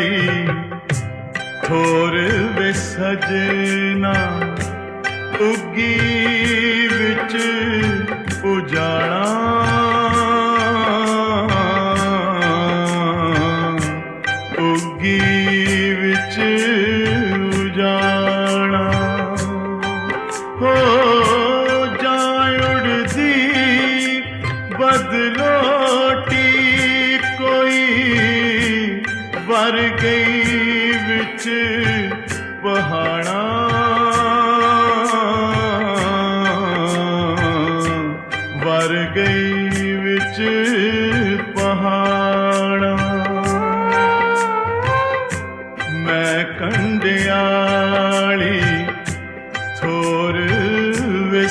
ਕੰਡਿਆਲੀ ਥੋਰ ਵੇ ਸਜਣਾ ਉਗੀ ਵਿੱਚ ਉਜਾਣਾ ਉੱਗੀ ਵਿੱਚ ਉਜਾਣਾ ਹੋ ਵਰ ਗਈ ਵਿੱਚ ਪਹਾਣਾ ਵਰ ਗਈ ਵਿੱਚ ਪਹਾਣਾ ਮੈਂ ਕੰਡਿਆਲੀ ਥੋਰ ਵੇ